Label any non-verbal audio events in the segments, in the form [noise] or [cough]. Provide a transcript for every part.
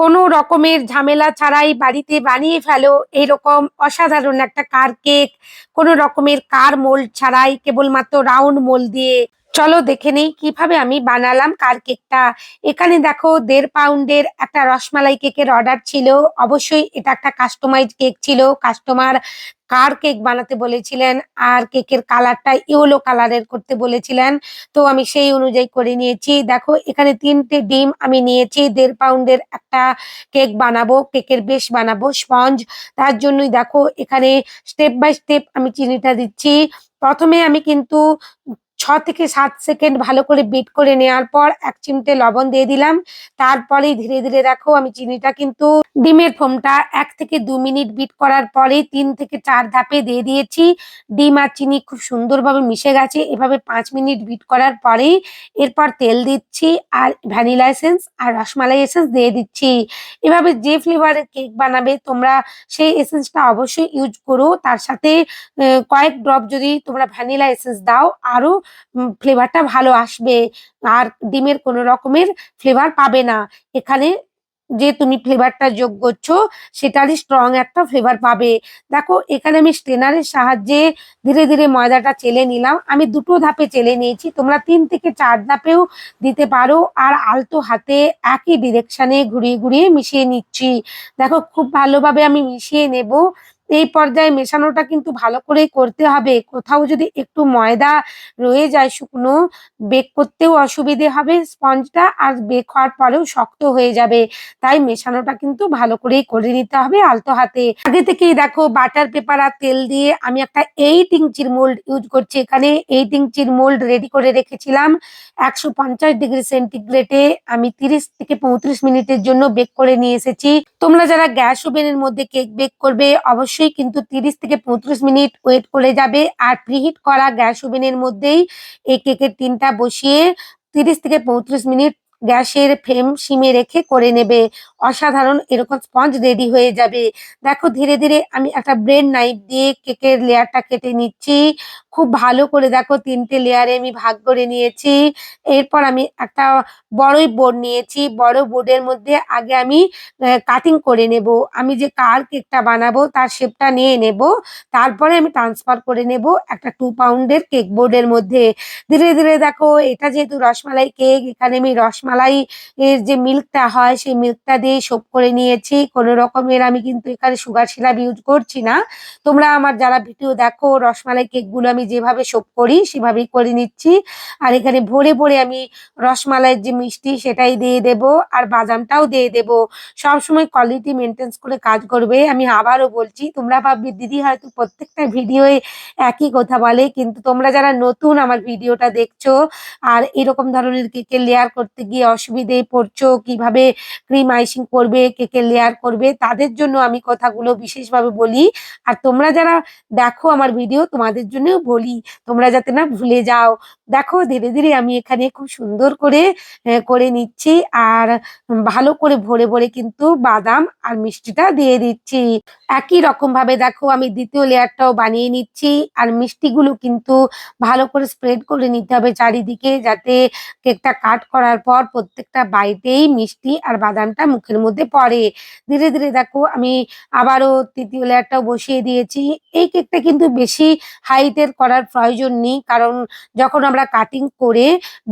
কোনো রকমের ঝামেলা ছাড়াই বাড়িতে বানিয়ে ফেলো। এইরকম অসাধারণ একটা কার কেক, কোনো রকমের কার মোল্ড ছাড়াই কেবলমাত্র রাউন্ড মোল্ড দিয়ে চলো দেখে নেই কীভাবে আমি বানালাম কার কেকটা এখানে দেখো দেড় পাউন্ডের একটা রসমালাই কেকের অর্ডার ছিল। অবশ্যই এটা একটা কাস্টমাইজ কেক ছিল। কাস্টমার কার কেক বানাতে বলেছিলেন আর কেকের কালারটা ইয়েলো কালারের করতে বলেছিলেন। তো আমি সেই অনুযায়ী করে নিয়েছি। দেখো এখানে তিনটে ডিম আমি নিয়েছি। দেড় পাউন্ডের একটা কেক বানাবো, কেকের বেশ বানাবো স্পঞ্জ তার জন্যই দেখো এখানে স্টেপ বাই স্টেপ আমি চিনিটা দিচ্ছি। প্রথমে আমি কিন্তু ছ থেকে সাত সেকেন্ড ভালো করে বিট করে নেওয়ার পর এক চিমটে লবণ দিয়ে দিলাম। তারপরেই ধীরে ধীরে দেখো আমি চিনিটা কিন্তু ডিমের ফোমটা এক থেকে দু মিনিট বিট করার পরেই তিন থেকে চার ধাপে দিয়ে দিয়েছি। ডিম আর চিনি খুব সুন্দরভাবে মিশে গেছে। এভাবে পাঁচ মিনিট বিট করার পরেই এরপর তেল দিচ্ছি আর ভ্যানিলা এসেন্স আর রসমালাই এসেন্স দিয়ে দিচ্ছি। এভাবে যে ফ্লেভারের কেক বানাবে তোমরা সেই এসেন্সটা অবশ্যই ইউজ করো। তার সাথে কয়েক ড্রপ যদি তোমরা ভ্যানিলা এসেন্স দাও আরও ফ্লেভারটা ভালো আসবে। আর ডিমের কোনো রকমের ফ্লেভার পাবে না। এখানে যে তুমি ফ্লেভারটা যোগ করছ, সেটারই স্ট্রং একটা ফ্লেভার পাবে। দেখো, এখানে আমি স্ট্রেনারের সাহায্যে ধীরে ধীরে ময়দাটা চেলে নিলাম। আমি দুটো ধাপে চেলে নিয়েছি। তোমরা তিন থেকে চার ধাপেও দিতে পারো। আর আলতো হাতে একই ডিরেকশানে ঘুরিয়ে ঘুরিয়ে মিশিয়ে নিচ্ছি। দেখো, খুব ভালোভাবে আমি মিশিয়ে নেব। এই পর্যায়ে মেশানোটা কিন্তু ভালো করেই করতে হবে। কোথাও যদি একটু ময়দা রয়ে যায় শুকনো বেক করতেও অসুবিধে হবে স্পঞ্জটা আর বেক হওয়ার পরেও শক্ত হয়ে যাবে। তাই মেশানোটা কিন্তু ভালো করেই করে নিতে হবে আলতো হাতে। আগে থেকেই দেখো বাটার পেপার আর তেল দিয়ে আমি একটা এইট ইঞ্চির মোল্ড ইউজ করছি এখানে। এইট ইঞ্চির মোল্ড রেডি করে রেখেছিলাম। একশো পঞ্চাশ ডিগ্রি সেন্টিগ্রেডে আমি তিরিশ থেকে পঁয়ত্রিশ মিনিটের জন্য বেক করে নিয়ে এসেছি। তোমরা যারা গ্যাস ওভেনের মধ্যে কেক বেক করবে, অবশ্যই কিন্তু তিরিশ থেকে পঁয়ত্রিশ মিনিট ওয়েট করে যাবে। আর প্রিহিট করা গ্যাস ওভেনের মধ্যেই এই কেকের তিনটা বসিয়ে তিরিশ থেকে পঁয়ত্রিশ মিনিট গ্যাসের ফ্লেম সিমে রেখে করে নেবে। অসাধারণ এরকম স্পঞ্জ রেডি হয়ে যাবে। দেখো, ধীরে ধীরে আমি একটা ব্রেড নাইফ দিয়ে কেকের লেয়ারটা কেটে নিচ্ছি। খুব ভালো করে দেখো, তিনটে লেয়ারে আমি ভাগ করে নিয়েছি। এরপর আমি একটা বড়ই বোর্ড নিয়েছি। বড় বোর্ডের মধ্যে আগে আমি কাটিং করে নেব। আমি যে কার কেকটা বানাবো, তার শেপটা নিয়ে নেব। তারপরে আমি ট্রান্সফার করে নেব একটা টু পাউন্ডের কেক বোর্ডের মধ্যে। ধীরে ধীরে দেখো, এটা যেহেতু রসমালাই কেক এখানে আমি রসমালাই এর যে মিল্কটা হয়, সেই মিল্কটা দিয়ে সোপ করে নিয়েছি। কোনো রকমের আমি কিন্তু এখানে সুগার সিরাপ ইউজ করছি না। তোমরা আমার যারা ভিডিও দেখো, রসমালাই কেকগুলো আমি যেভাবে সোপ করি, সেভাবেই করে নিচ্ছি। আর এখানে ভরে ভরে আমি রসমালাইয়ের যে মিষ্টি, সেটাই দিয়ে দেব। আর বাদামটাও দিয়ে দেব। সবসময় কোয়ালিটি মেনটেন্স করে কাজ করবে। আমি আবারও বলছি, তোমরা ভাববে, দিদি হয়তো প্রত্যেকটা ভিডিওয়ে একই কথা বলে। কিন্তু তোমরা যারা নতুন আমার ভিডিওটা দেখছ, আর এরকম ধরনের কেকের লেয়ার করতে গিয়ে অসুবিধেয় পড়ছো, কীভাবে ক্রিম আইসিং করবে কেকের লেয়ার করবে, তাদের জন্য আমি কথাগুলো বিশেষভাবে বলি। আর তোমরা যারা দেখো আমার ভিডিও তোমাদের জন্যও বলি, তোমরা যাতে না ভুলে যাও। দেখো, ধীরে ধীরে আমি এখানে খুব সুন্দর করে করে নিচ্ছি। আর ভালো করে ভরে ভরে কিন্তু বাদাম আর মিষ্টিটা দিয়ে দিচ্ছি। একই রকম ভাবে দেখো, আমি দ্বিতীয় লেয়ারটাও বানিয়ে নিচ্ছি। আর মিষ্টিগুলো কিন্তু ভালো করে স্প্রেড করে নিতে হবে চারিদিকে, যাতে কেকটা কাট করার পর প্রত্যেকটা বাইটেই মিষ্টি আর বাদামটা মুখের মধ্যে পড়ে। ধীরে ধীরে দেখো আমি আবারও তৃতীয় লেয়ারটাও বসিয়ে দিয়েছি। এই কেকটা কিন্তু বেশি হাইটের করার প্রয়োজন নেই, কারণ যখন আমরা কাটিং করে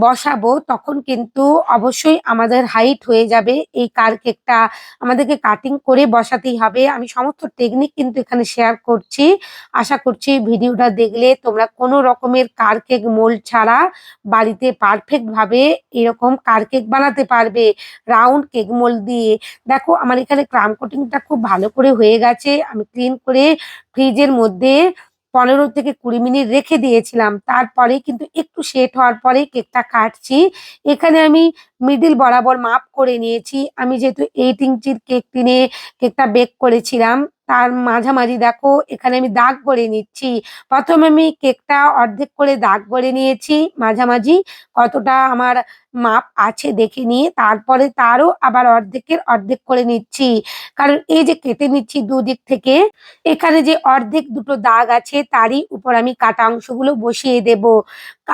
বসাবো তখন কিন্তু অবশ্যই আমাদের হাইট হয়ে যাবে। এই কার কেকটা আমাদেরকে কাটিং করে বসাতেই হবে। আমি সমস্ত টেকনিক কিন্তু এখানে শেয়ার করছি। আশা করছি ভিডিওটা দেখলে তোমরা কোনো রকমের কার কেক মোল্ড ছাড়া বাড়িতে পারফেক্ট ভাবে এরকম কার কেক বানাতে পারবে রাউন্ড কেক মোল দিয়ে। দেখো, আমার এখানে ক্রাম কোটিংটা খুব ভালো করে হয়ে গেছে। আমি ক্লিন করে ফ্রিজের মধ্যে পনেরো থেকে কুড়ি মিনিট রেখে দিয়েছিলাম। তারপরে কিন্তু একটু সেট হওয়ার পরে কেকটা কাটছি। এখানে আমি মিডিল বরাবর মাপ করে নিয়েছি। আমি যেহেতু এইট ইঞ্চির কেক কিনে কেকটা বেক করেছিলাম তার মাঝামাঝি, দেখো, এখানে আমি দাগ করে নিচ্ছি। প্রথমে আমি কেকটা অর্ধেক করে দাগ করে নিয়েছি মাঝামাঝি, কতটা আমার মাপ আছে দেখে নিয়ে তারপরে তারও আবার অর্ধেকের অর্ধেক করে নিচ্ছি। কারণ এই যে কেটে নিচ্ছি দুদিক থেকে, এখানে যে অর্ধেক দুটো দাগ আছে তারই উপর আমি কাটা অংশগুলো বসিয়ে দেব।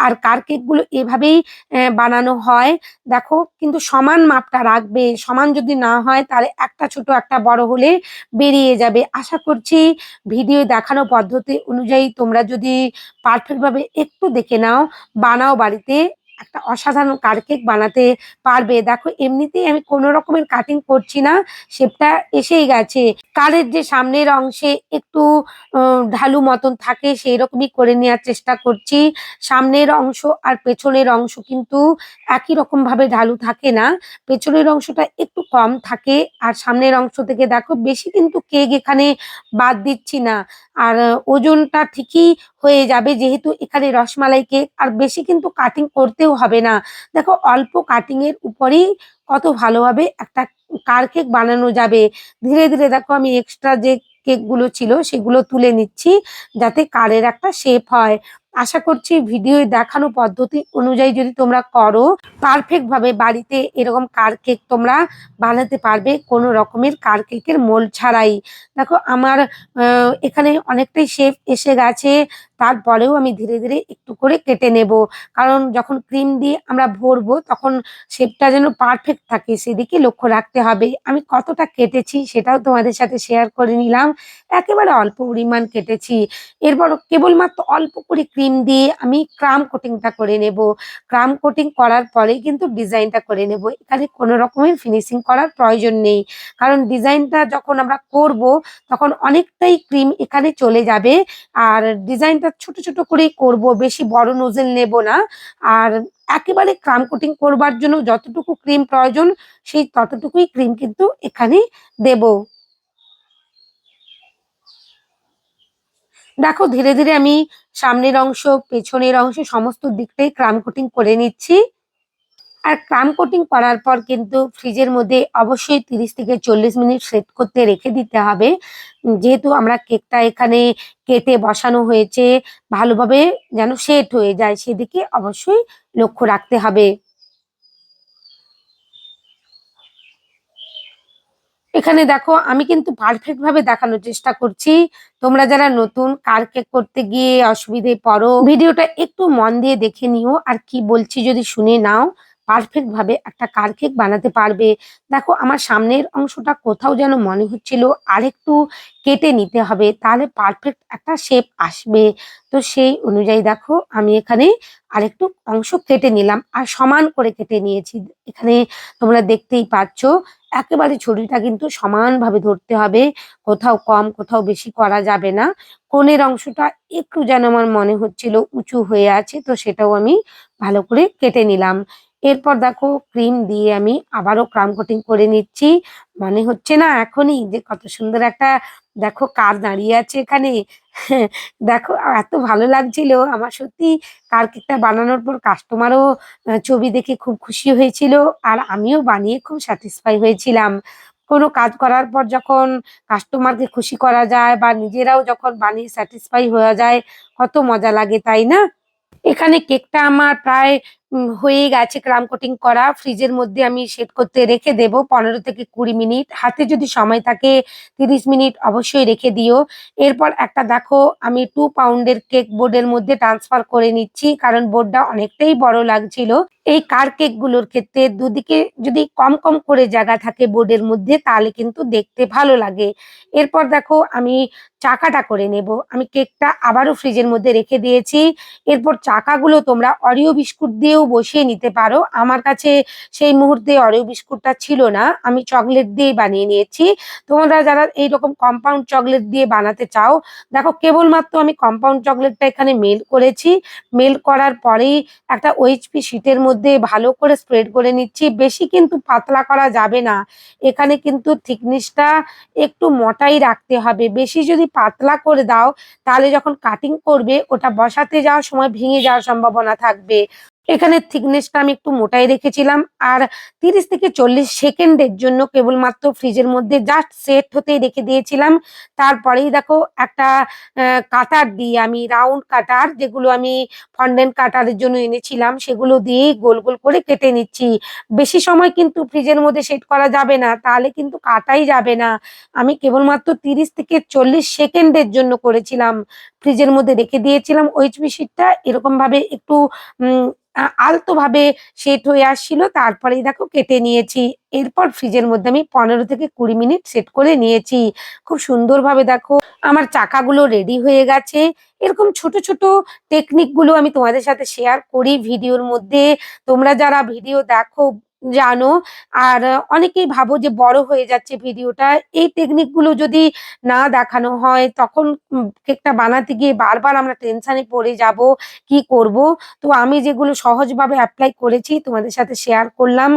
আর কার কেকগুলো এভাবেই বানানো হয়, দেখো, কিন্তু সমান মাপটা রাখবে। সমান যদি না হয় তাহলে একটা ছোট একটা বড় হলে বেরিয়ে যাবে। আশা করছি ভিডিও দেখানো পদ্ধতি অনুযায়ী তোমরা যদি পারফেক্টভাবে একটু দেখে নাও বানাও বাড়িতে। একটা অসাধারণ কার কেক বানাতে পারবে। দেখো, এমনিতেই আমি কোনো রকমের কাটিং করছি না শেপটা এসেই গেছে। কারের যে সামনের অংশে একটু ঢালু মতন থাকে, সেই রকমই করে নেওয়ার চেষ্টা করছি। সামনের অংশ আর পেছনের অংশ কিন্তু একই রকম ভাবে ঢালু থাকে না। পেছনের অংশটা একটু কম থাকে আর সামনের অংশ থেকে দেখো, বেশি কিন্তু কেক এখানে বাদ দিচ্ছি না। আর, ওজনটা ঠিকই হয়ে যাবে, যেহেতু এখানে রসমালাই কেক, আর বেশি কিন্তু কাটিং করতেও হবে না। দেখো, অল্প কাটিং এর উপরেই কত ভালোভাবে একটা কার কেক বানানো যাবে। ধীরে ধীরে দেখো, আমি এক্সট্রা যে কেকগুলো ছিল সেগুলো তুলে নিচ্ছি যাতে কারের একটা শেপ হয়। আশা করছি ভিডিও দেখানো পদ্ধতি অনুযায়ী যদি তোমরা করো পারফেক্ট ভাবে বাড়িতে এরকম কার কেক তোমরা বানাতে পারবে কোনো রকমের কার কেকের মোল ছাড়াই। দেখো, আমার এখানে অনেকটাই শেপ এসে গেছে। তারপরেও আমি ধীরে ধীরে একটু করে কেটে নেব। কারণ যখন ক্রিম দিয়ে আমরা ভরবো, তখন শেপটা যেন পারফেক্ট থাকে, সেদিকে লক্ষ্য রাখতে হবে। আমি কতটা কেটেছি সেটাও তোমাদের সাথে শেয়ার করে নিলাম। একেবারে অল্প পরিমাণ কেটেছি। এরপর কেবলমাত্র অল্প করে ক্রিম দিয়ে আমি ক্রাম কোটিংটা করে নেব। ক্রাম কোটিং করার পরে কিন্তু ডিজাইনটা করে নেব। এখানে কোনো রকমের ফিনিশিং করার প্রয়োজন নেই। কারণ ডিজাইনটা যখন আমরা করব, তখন অনেকটাই ক্রিম এখানে চলে যাবে। আর ডিজাইনটা ছোট ছোট করেই করব, বেশি বড় নোজেল নেব না। আর একেবারে ক্রাম কোটিং করবার জন্য যতটুকু ক্রিম প্রয়োজন, সেই ততটুকুই ক্রিম কিন্তু এখানে দেব। দেখো, ধীরে ধীরে আমি সামনের অংশ, পেছনের অংশ, সমস্ত দিকটাই ক্রাম কোটিং করে নিচ্ছি। আর ক্রাম কোটিং করার পর কিন্তু ফ্রিজের মধ্যে অবশ্যই তিরিশ থেকে চল্লিশ মিনিট সেট করতে রেখে দিতে হবে। যেহেতু আমরা কেকটা এখানে কেটে বসানো হয়েছে, ভালোভাবে যেন সেট হয়ে যায় সেদিকে অবশ্যই লক্ষ্য রাখতে হবে। এখানে দেখো, আমি কিন্তু পারফেক্ট ভাবে দেখানোর চেষ্টা করছি। তোমরা যারা নতুন, কার কেক করতে গিয়ে অসুবিধে পড়ো, ভিডিওটা একটু মন দিয়ে দেখে নিও। আর কি বলছি যদি শুনে নাও পারফেক্ট ভাবে একটা কার কেক বানাতে পারবে। দেখো, আমার সামনের অংশটা কোথাও যেন মনে হচ্ছিল আরেকটু কেটে নিতে হবে, তাহলে পারফেক্ট একটা শেপ আসবে। তো সেই অনুযায়ী দেখো, আমি এখানে আরেকটু অংশ কেটে নিলাম আর সমান করে কেটে নিয়েছি। এখানে তোমরা দেখতেই পাচ্ছো, একেবারে ছুরিটা কিন্তু সমানভাবে ধরতে হবে, কোথাও কম, কোথাও বেশি করা যাবে না। কোণের অংশটা একটু যেন আমার মনে হচ্ছিল উঁচু হয়ে আছে, তো সেটাও আমি ভালো করে কেটে নিলাম। এরপর দেখো ক্রিম দিয়ে আমি আবারও ক্রাম কোটিং করে নিচ্ছি। মনে হচ্ছে না এখনই যে কত সুন্দর একটা দেখো কার দাঁড়িয়ে আছে এখানে। [laughs] দেখো, এত ভালো লাগছিল। আমার সত্যি কার কেকটা বানানোর পর কাস্টমারও ছবি দেখে খুব খুশি হয়েছিল আর আমিও বানিয়ে খুব স্যাটিসফাই হয়েছিলাম। কোনো কাজ করার পর যখন কাস্টমারকে খুশি করা যায় বা নিজেরাও যখন বানিয়ে স্যাটিসফাই হওয়া যায়, কত মজা লাগে, তাই না? এখানে কেকটা আমার প্রায় হয়ে গেছে ক্রাম কোটিং করা। ফ্রিজের মধ্যে আমি সেট করতে রেখে দেব পনেরো থেকে কুড়ি মিনিট। হাতে যদি সময় থাকে তিরিশ মিনিট অবশ্যই রেখে দিও। এরপর একটা দেখো, আমি টু পাউন্ডের কেক বোর্ডের মধ্যে ট্রান্সফার করে নিচ্ছি, কারণ বোর্ডটা অনেকটাই বড় লাগছিল। এই কার কেকগুলোর ক্ষেত্রে দুদিকে যদি কম কম করে জায়গা থাকে বোর্ডের মধ্যে, তাহলে কিন্তু দেখতে ভালো লাগে। এরপর দেখো, আমি চাকাটা করে নেব। আমি কেকটা আবারও ফ্রিজের মধ্যে রেখে দিয়েছি। এরপর চাকাগুলো তোমরা অরিও বিস্কুট দিয়েও বসিয়ে নিতে পারো। আমার কাছে সেই মুহূর্তে অরিও বিস্কুটটা ছিল না। আমি চকলেট দিয়ে বানিয়ে নিয়েছি। তোমরা যারা এইরকম কম্পাউন্ড চকলেট দিয়ে বানাতে চাও, দেখো কেবলমাত্র আমি কম্পাউন্ড চকলেটটা এখানে মেল করেছি। মেল করার পরেই একটা ওইচপি শিটের মধ্যে ভালো করে স্প্রেড করে নিচ্ছি। বেশি কিন্তু পাতলা করা যাবে না। এখানে কিন্তু থিকনেসটা একটু মোটাই রাখতে হবে। বেশি যদি পাতলা করে দাও, তাহলে যখন কাটিং করবে, ওটা বসাতে যাওয়ার সময় ভেঙে যাওয়ার সম্ভাবনা থাকবে। এখানে থিকনেসটা আমি একটু মোটাই রেখেছিলাম। আর তিরিশ থেকে চল্লিশ সেকেন্ডের জন্য কেবলমাত্র ফ্রিজের মধ্যে জাস্ট সেট হতেই রেখে দিয়েছিলাম। তারপরেই দেখো একটা কাটার দিয়ে আমি রাউন্ড কাটার যেগুলো আমি ফন্ডেন্ট কাটারের জন্য এনেছিলাম, সেগুলো দিয়েই গোল গোল করে কেটে নিচ্ছি। বেশি সময় কিন্তু ফ্রিজের মধ্যে সেট করা যাবে না, তাহলে কিন্তু কাটাই যাবে না। আমি কেবলমাত্র তিরিশ থেকে চল্লিশ সেকেন্ডের জন্য করেছিলাম। ফ্রিজের মধ্যে রেখে দিয়েছিলাম। ওইচপি শিটটা এরকমভাবে একটু আলতোভাবে সেট হয়ে আসছিল তারপরেই দেখো কেটে নিয়েছি। এরপর ফ্রিজের মধ্যে আমি ১৫ থেকে ২০ মিনিট সেট করে নিয়েছি। খুব সুন্দরভাবে দেখো আমার চাকাগুলো রেডি হয়ে গেছে। এরকম ছোট, ছোট টেকনিকগুলো আমি তোমাদের সাথে শেয়ার করি ভিডিওর মধ্যে। তোমরা যারা ভিডিও দেখো জানো। আর অনেকেই ভাবো যে বড় হয়ে যাচ্ছে ভিডিওটা। এই টেকনিকগুলো যদি না দেখানো হয় তখন কেকটা বানাতে গিয়ে বারবার আমরা টেনশন পড়ে যাব, কি করব? তো আমি যেগুলো সহজভাবে অ্যাপ্লাই করেছি তোমাদের সাথে শেয়ার করলাম।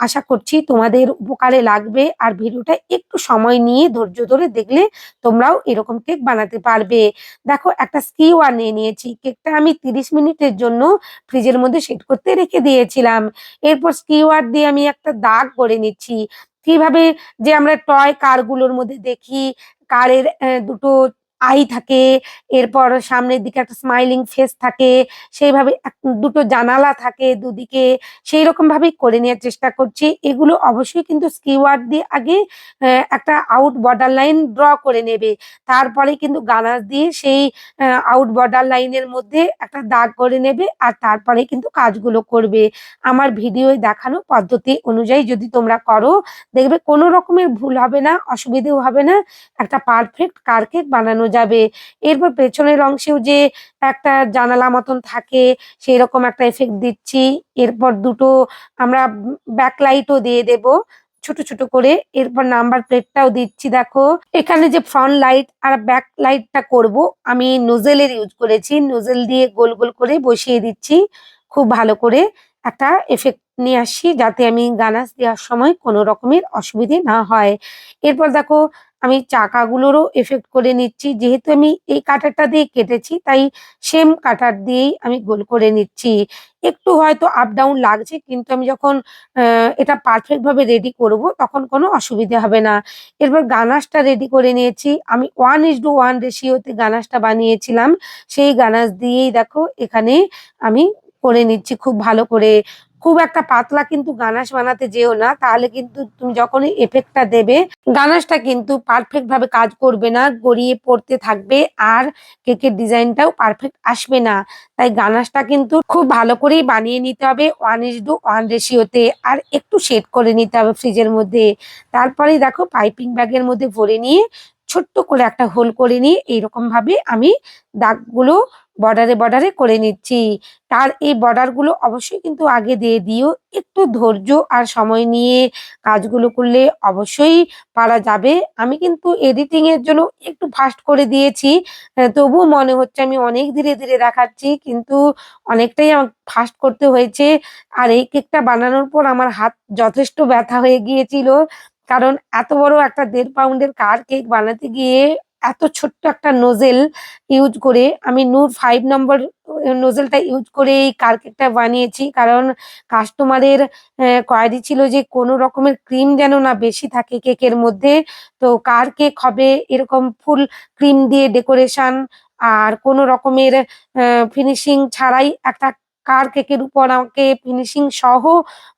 আশা করছি তোমাদের উপকারে লাগবে। আর ভিডিওটা একটু সময় নিয়ে ধৈর্য ধরে দেখলে তোমরাও এরকম কেক বানাতে পারবে। দেখো একটা স্কিওয়ার নিয়ে নিয়েছি। কেকটা আমি ৩০ মিনিটের জন্য ফ্রিজের মধ্যে সেট করতে রেখে দিয়েছিলাম। এরপর স্কিওয়ার দিয়ে আমি একটা দাগ করে নিচ্ছি। কীভাবে যে আমরা টয় কারগুলোর মধ্যে দেখি কারের দুটো আই থাকে, এরপর সামনের দিকে একটা স্মাইলিং ফেস থাকে, সেইভাবে দুটো জানালা থাকে দুদিকে, সেইরকম ভাবেই করে নেওয়ার চেষ্টা করছি। এগুলো অবশ্যই কিন্তু স্কিওয়ার দিয়ে আগে একটা আউট বর্ডার লাইন ড্র করে নেবে। তারপরে কিন্তু গানাশ দিয়ে সেই আউট বর্ডার লাইনের মধ্যে একটা দাগ করে নেবে আর তারপরে কিন্তু কাজগুলো করবে। আমার ভিডিওয় দেখানো পদ্ধতি অনুযায়ী যদি তোমরা করো, দেখবে কোনো রকমের ভুল হবে না, অসুবিধেও হবে না। একটা পারফেক্ট কার কেক বানানো যাবে। এরপর পেছনের অংশেও যে একটা জানালা মতন থাকে সেইরকম একটা এফেক্ট দিচ্ছি। এরপর দুটো আমরা উম ব্যাকলাইট ও দিয়ে দেব ছোট, ছোট করে। এরপর নাম্বার প্লেটটাও দিচ্ছি দেখো। এখানে যে ফ্রন্ট লাইট আর ব্যাক লাইটটা করব আমি নোজেলের ইউজ করেছি। নোজেল দিয়ে গোল, গোল করে বসিয়ে দিচ্ছি। খুব ভালো করে একটা এফেক্ট নিয়ে আসছি যাতে আমি গানাশ দেওয়ার সময় কোনো রকমের অসুবিধে না হয়। এরপর দেখো আমি চাকাগুলোরও এফেক্ট করে নিচ্ছি। যেহেতু আমি এই কাটারটা দিয়ে কেটেছি, তাই সেম কাটার দিয়েই আমি গোল করে নিচ্ছি। একটু হয়তো আপ ডাউন লাগছে, কিন্তু আমি যখন এটা পারফেক্ট ভাবে রেডি করব, তখন কোনো অসুবিধে হবে না। এরপর গানাসটা রেডি করে নিয়েছি। আমি 1:1 ওয়ান তে গানাসটা বানিয়েছিলাম। সেই গানাস দিয়েই দেখো, এখানে আমি করে নিচ্ছি খুব ভালো করে। খুব একটা পাতলা কিন্তু গানাশ বানাতে যেও না। তাহলে কিন্তু তুমি যখনই এফেক্টটা দেবে, গানাশটা কিন্তু পারফেক্ট ভাবে কাজ করবে না। গড়িয়ে পড়তে থাকবে আর কেকের ডিজাইনটাও পারফেক্ট আসবে না। তাই গানাশটা কিন্তু খুব ভালো করেই বানিয়ে নিতে হবে 1:1 ওয়ান তে। আর একটু সেট করে নিতে হবে ফ্রিজের মধ্যে। তারপরেই দেখো পাইপিং ব্যাগের মধ্যে ভরে নিয়ে ছোট্ট করে একটা হোল করে নিয়ে এইরকম ভাবে আমি দাগগুলো বর্ডারে, বর্ডারে করে নিচ্ছি। আর এই বর্ডারগুলো অবশ্যই কিন্তু আগে দিয়ে দিও। একটু ধৈর্য আর সময় নিয়ে কাজগুলো করলে অবশ্যই পারা যাবে। আমি কিন্তু এডিটিং এর জন্য একটু ফাস্ট করে দিয়েছি। তবুও মনে হচ্ছে আমি অনেক ধীরে, ধীরে দেখাচ্ছি। কিন্তু অনেকটাই আমা ফাস্ট করতে হয়েছে। আর এই কেকটা বানানোর পর আমার হাত যথেষ্ট ব্যথা হয়ে গিয়েছিল। কারণ এত বড় একটা দেড় পাউন্ডের কার কেক বানাতে গিয়ে এত ছোট্ট একটা নোজেল ইউজ করে আমি নূর ফাইভ নম্বর নোজেলটা ইউজ করে এই কার কেকটা বানিয়েছি। কারণ কাস্টমারের কোয়েরি ছিল যে কোনো রকমের ক্রিম যেন না বেশি থাকে কেকের মধ্যে। তো কার কেক হবে এরকম ফুল ক্রিম দিয়ে ডেকোরেশন আর কোনো রকমের ফিনিশিং ছাড়াই একটা কার কেকের উপর আমাকে ফিনিশিং সহ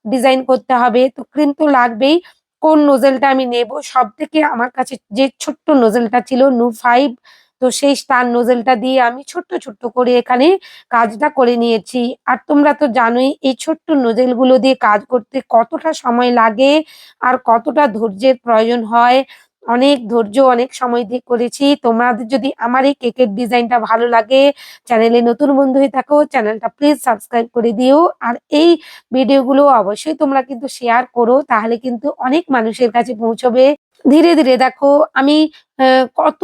ডিজাইন করতে হবে। তো ক্রিম তো লাগবেই। কোন নোজেলটা আমি নেব সব থেকে আমার কাছে যে ছোট্ট নোজেলটা ছিল নু ফাইভ তো সেই স্টার নোজেলটা দিয়ে আমি ছোট্ট, ছোট্ট করে এখানে কাজটা করে নিয়েছি। আর তোমরা তো জানোই এই ছোট্ট নোজেলগুলো দিয়ে কাজ করতে কতটা সময় লাগে আর কতটা ধৈর্যের প্রয়োজন হয়। অনেক ধৈর্য অনেক সময় দিয়ে করেছি। তোমাদের যদি আমার এই কেকের ডিজাইনটা ভালো লাগে, চ্যানেলে নতুন বন্ধু হয়ে থাকো চ্যানেলটা প্লিজ সাবস্ক্রাইব করে দিও। আর এই ভিডিওগুলো অবশ্যই তোমরা কিন্তু শেয়ার করো তাহলে কিন্তু অনেক মানুষের কাছে পৌঁছবে। ধীরে, ধীরে দেখো আমি কত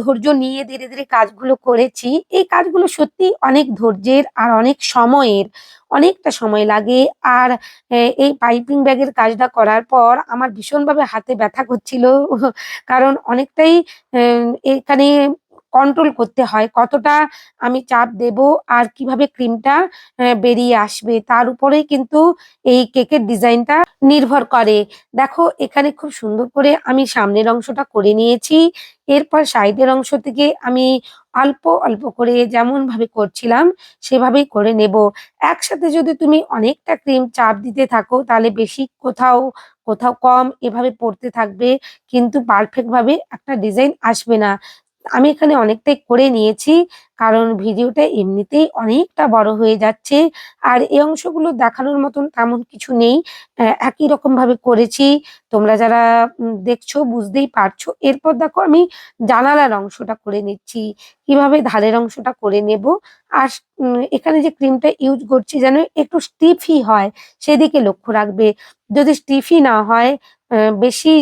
ধৈর্য নিয়ে ধীরে, ধীরে কাজগুলো করেছি। এই কাজগুলো সত্যি অনেক ধৈর্যের আর অনেক সময়ের। অনেকটা সময় লাগে। আর এই পাইপিং ব্যাগের কাজটা করার পর আমার ভীষণভাবে হাতে ব্যথা করছিল। কারণ অনেকটাই এখানে কন্ট্রোল করতে হয়, কতটা আমি চাপ দেব আর কীভাবে ক্রিমটা বেরিয়ে আসবে, তার উপরেই কিন্তু এই কেকের ডিজাইনটা নির্ভর করে। দেখো, এখানে খুব সুন্দর করে আমি সামনের অংশটা করে নিয়েছি, এরপর সাইডের অংশ থেকে আমি অল্প অল্প করে যেমন ভাবে করছিলাম সেভাবেই করে নেব। একসাথে যদি তুমি অনেকটা ক্রিম চাপ দিতে থাকো, তাহলে বেশি কোথাও কোথাও কম এভাবে পড়তে থাকবে, কিন্তু পারফেক্ট ভাবে একটা ডিজাইন আসবে না। আমি এখানে অনেকটাই করে নিয়েছি, কারণ ভিডিওটা এমনিতেই অনেকটা বড় হয়ে যাচ্ছে আর এই অংশগুলো দেখানোর মতন তেমন কিছু নেই। একই রকম ভাবে করেছি। তোমরা যারা দেখছ বুঝতেই পারছ। এরপর দেখো আমি জানালার অংশটা করে নিচ্ছি। কীভাবে ধারের অংশটা করে নেব? আর এখানে যে ক্রিমটা ইউজ করছি যেন একটু স্টিফি হয়, সেদিকে লক্ষ্য রাখবে। যদি স্টিফি না হয় বেশি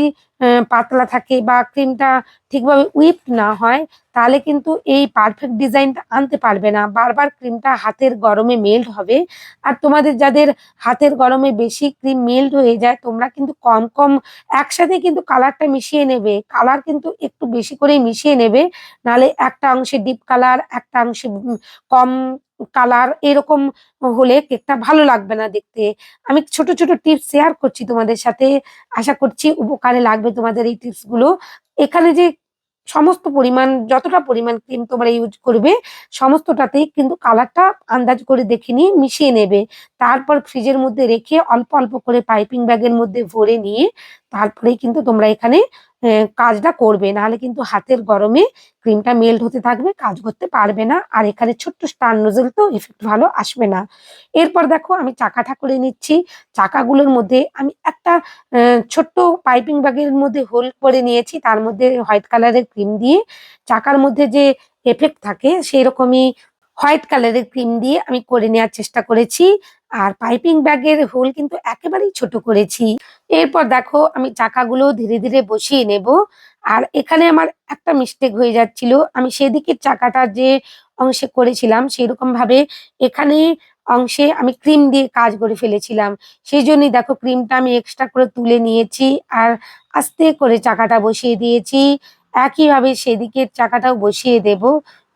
পাতলা থাকে বা ক্রিমটা ঠিকভাবে উইপ না হয়, তাহলে কিন্তু এই পারফেক্ট ডিজাইনটা আনতে পারবে না। বারবার ক্রিমটা হাতের গরমে মেল্ট হবে। আর তোমাদের যাদের হাতের গরমে বেশি ক্রিম মেল্ট হয়ে যায়, তোমরা কিন্তু কম কম একসাথে কিন্তু কালারটা মিশিয়ে নেবে। কালার কিন্তু একটু বেশি করেই মিশিয়ে নেবে। নাহলে একটা অংশে ডিপ কালার একটা অংশে কম কালার এরকম হলে কেকটা ভালো লাগবে না দেখতে। আমি ছোট ছোট টিপস শেয়ার করছি তোমাদের সাথে। আশা করছি উপকারে লাগবে। তোমাদের এই টিপসগুলো। এখানে যে সমস্ত পরিমাণ, যতটা পরিমাণ ক্রিম তোমরা ইউজ করবে সমস্তটাতেই কিন্তু কালারটা আন্দাজ করে দেখে নিয়ে মিশিয়ে নেবে। তারপর ফ্রিজের মধ্যে রেখে অল্প অল্প করে পাইপিং ব্যাগের মধ্যে ভরে নিয়ে তারপরেই কিন্তু তোমরা এখানে কাজটা করবে। নাহলে কিন্তু হাতের গরমে ক্রিমটা মেল্ট হতে থাকবে, কাজ করতে পারবে না। আর এখানে ছোট্ট স্টার নোজেল তো এফেক্ট ভালো আসবে না। এরপর দেখো আমি চাকাটা করে নিচ্ছি। চাকাগুলোর মধ্যে আমি একটা ছোট্ট পাইপিং ব্যাগের মধ্যে হোল করে নিয়েছি। তার মধ্যে হোয়াইট কালারের ক্রিম দিয়ে চাকার মধ্যে যে এফেক্ট থাকে সেই রকমই হোয়াইট কালারের ক্রিম দিয়ে আমি করে নেওয়ার চেষ্টা করেছি। আর পাইপিং ব্যাগের হোল কিন্তু একেবারেই ছোট করেছি। এরপর দেখো আমি চাকাগুলো ধীরে ধীরে বসিয়ে নেব। আর এখানে আমার একটা মিস্টেক হয়ে যাচ্ছিল। আমি সেদিকের চাকাটা যে অংশে করেছিলাম সেই রকম ভাবে এখানে অংশে আমি ক্রিম দিয়ে কাজ করে ফেলেছিলাম। সেই জন্যই দেখো ক্রিমটা আমি এক্সট্রা করে তুলে নিয়েছি আর আস্তে করে চাকাটা বসিয়ে দিয়েছি। একইভাবে সেদিকের চাকাটাও বসিয়ে দেব।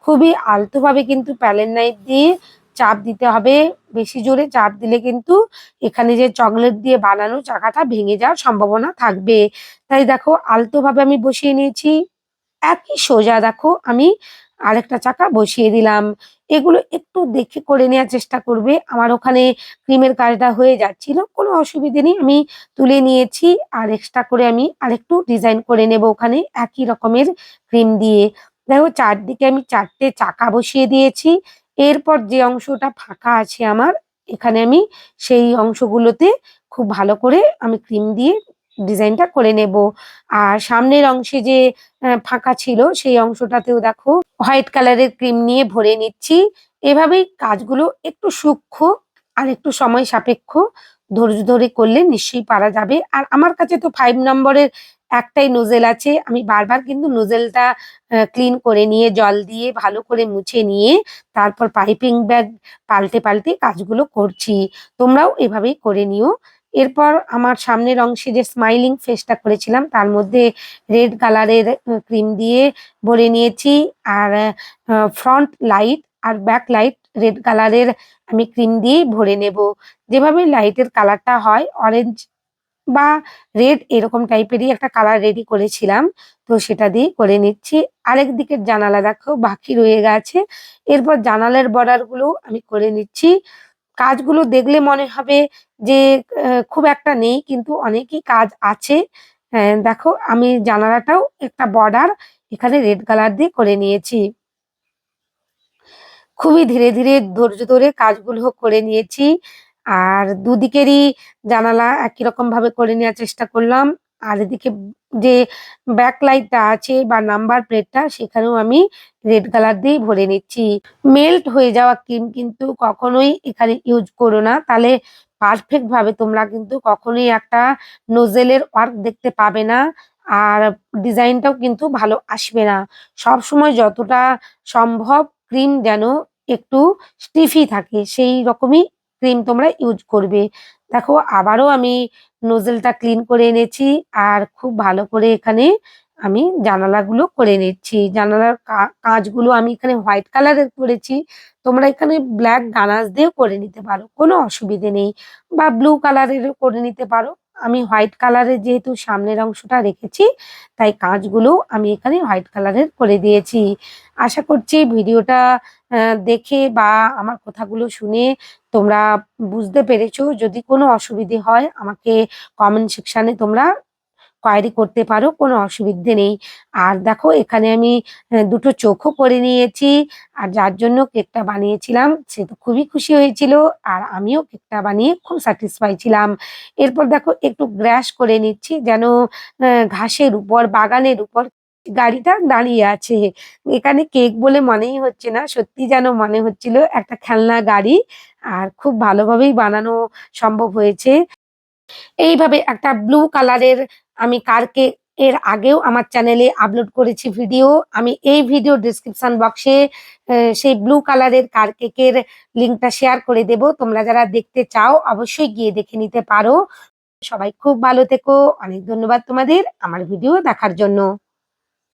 খুবই আলতোভাবে কিন্তু প্যালেন নাইফ দিয়ে চাপ দিতে হবে, বেশি জোরে চাপ দিলে কিন্তু এখানে যে চকলেট দিয়ে বানানো চাকাটা ভেঙে যাওয়ার সম্ভাবনা থাকবে। তাই দেখো, আলতোভাবে আমি বসিয়ে নিয়েছি। একই সোজা দেখো, আমি আরেকটা চাকা বসিয়ে দিলাম। এগুলো একটু দেখে করে নেওয়ার চেষ্টা করবে। আমার ওখানে ক্রিমের কাজটা হয়ে যাচ্ছিল, কোনো অসুবিধে নেই। আমি তুলে নিয়েছি আর এক্সট্রা করে আমি আরেকটু ডিজাইন করে নেব ওখানে একই রকমের ক্রিম দিয়ে। দেখো, চারদিকে আমি চারটে চাকা বসিয়ে দিয়েছি। এরপর যে অংশটা ফাঁকা আছে আমার, এখানে আমি সেই অংশগুলোতে খুব ভালো করে আমি ক্রিম দিয়ে ডিজাইনটা করে নেব। আর সামনের অংশে যে ফাঁকা ছিল সেই অংশটাতেও দেখো হোয়াইট কালারের ক্রিম নিয়ে ভরে নিচ্ছি। এভাবেই কাজগুলো একটু সূক্ষ্ম আর একটু সময় সাপেক্ষ ধৈর্য ধরে করলে নিশ্চয়ই পারা যাবে। আর আমার কাছে তো ফাইভ নম্বরের একটাই নোজেল আছে। আমি বারবার কিন্তু নোজেলটা ক্লিন করে নিয়ে, জল দিয়ে ভালো করে মুছে নিয়ে তারপর পাইপিং ব্যাগ পাল্টে পাল্টে কাজগুলো করছি। তোমরাও এভাবেই করে নিও। এরপর আমার সামনের অংশে যে স্মাইলিং ফেসটা করেছিলাম, তার মধ্যে রেড কালারের ক্রিম দিয়ে ভরে নিয়েছি। আর ফ্রন্ট লাইট আর ব্যাক লাইট রেড কালারের আমি ক্রিম দিয়ে ভরে নেব। যেভাবে লাইটের কালারটা হয় অরেঞ্জ বা রেড এরকম টাইপেরই একটা কালার রেডি করেছিলাম। তো সেটা দিয়ে করে নিচ্ছি। আরেক দিকের জানালা দেখো বাকি রয়ে গেছে। এরপর জানালার বর্ডারগুলো আমি করে নিচ্ছি। কাজগুলো দেখলে মনে হবে যে খুব একটা নেই কিন্তু অনেকই কাজ আছে। আহ, দেখো আমি জানালাটাও একটা বর্ডার এখানে রেড কালার দিয়ে করে নিয়েছি। খুবই ধীরে ধীরে ধৈর্য ধরে কাজগুলো করে নিয়েছি। আর দুদিকেরই জানালা একই রকম ভাবে করে নেওয়ার চেষ্টা করলাম। আর এদিকে যে ব্যাক লাইটটা আছে বা নাম্বার প্লেটটা, সেখানেও আমি রেড কালার দিয়ে ভরে নিচ্ছি। মেল্ট হয়ে যাওয়া ক্রিম কিন্তু কখনোই এখানে ইউজ করো না। তাহলে পারফেক্ট ভাবে তোমরা কিন্তু কখনোই একটা নোজেলের ওয়ার্ক দেখতে পাবে না আর ডিজাইনটাও কিন্তু ভালো আসবে না। সব সময় যতটা সম্ভব ক্রিম যেন একটু স্টিফি থাকে, সেই রকমই ক্রিম তোমরা ইউজ করবে। দেখো, আবারও আমি নোজেলটা ক্লিন করে এনেছি আর খুব ভালো করে এখানে আমি জানালাগুলো করে নিচ্ছি। জানালার কাঁচগুলো আমি এখানে হোয়াইট কালারের করেছি। তোমরা এখানে ব্ল্যাক গানাস দিয়েও করে নিতে পারো, কোনো অসুবিধে নেই। বা ব্লু কালারেরও করে নিতে পারো। আমি হোয়াইট কালারের যেহেতু সামনের অংশটা রেখেছি, তাই কাঁচগুলো আমি এখানে হোয়াইট কালারের করে দিয়েছি। আশা করছি ভিডিওটা দেখে বা আমার কথাগুলো শুনে তোমরা বুঝতে পেরেছ। যদি কোনো অসুবিধে হয়, আমাকে কমেন্ট সেকশানে তোমরা কোয়ারি করতে পারো, কোনো অসুবিধে নেই। আর দেখো, এখানে আমি দুটো চোখও করে নিয়েছি, আর যার জন্য কেকটা বানিয়েছিলাম, সে তো খুবই খুশি হয়েছিল, আর আমিও কেকটা বানিয়ে খুব স্যাটিসফাই ছিলাম। এরপর দেখো, একটু গ্র্যাশ করে নিচ্ছি, যেন ঘাসের উপর, বাগানের উপর গাড়িটা দাঁড়িয়ে আছে। এখানে কেক বলে মনেই হচ্ছে না, সত্যি যেন মনে হচ্ছিল একটা খেলনা গাড়ি আর খুব ভালোভাবেই বানানো সম্ভব হয়েছে। এইভাবে একটা ব্লু কালারের আমি কারকে এর আগেও আমার চ্যানেলে আপলোড করেছি ভিডিও আমি এই ভিডিও ডিসক্রিপশন বক্সে সেই ব্লু কালারের কার কেকের লিঙ্কটা শেয়ার করে দেব। তোমরা যারা দেখতে চাও, অবশ্যই গিয়ে দেখে নিতে পারো। সবাই খুব ভালো থেকো। অনেক ধন্যবাদ তোমাদের আমার ভিডিও দেখার জন্য।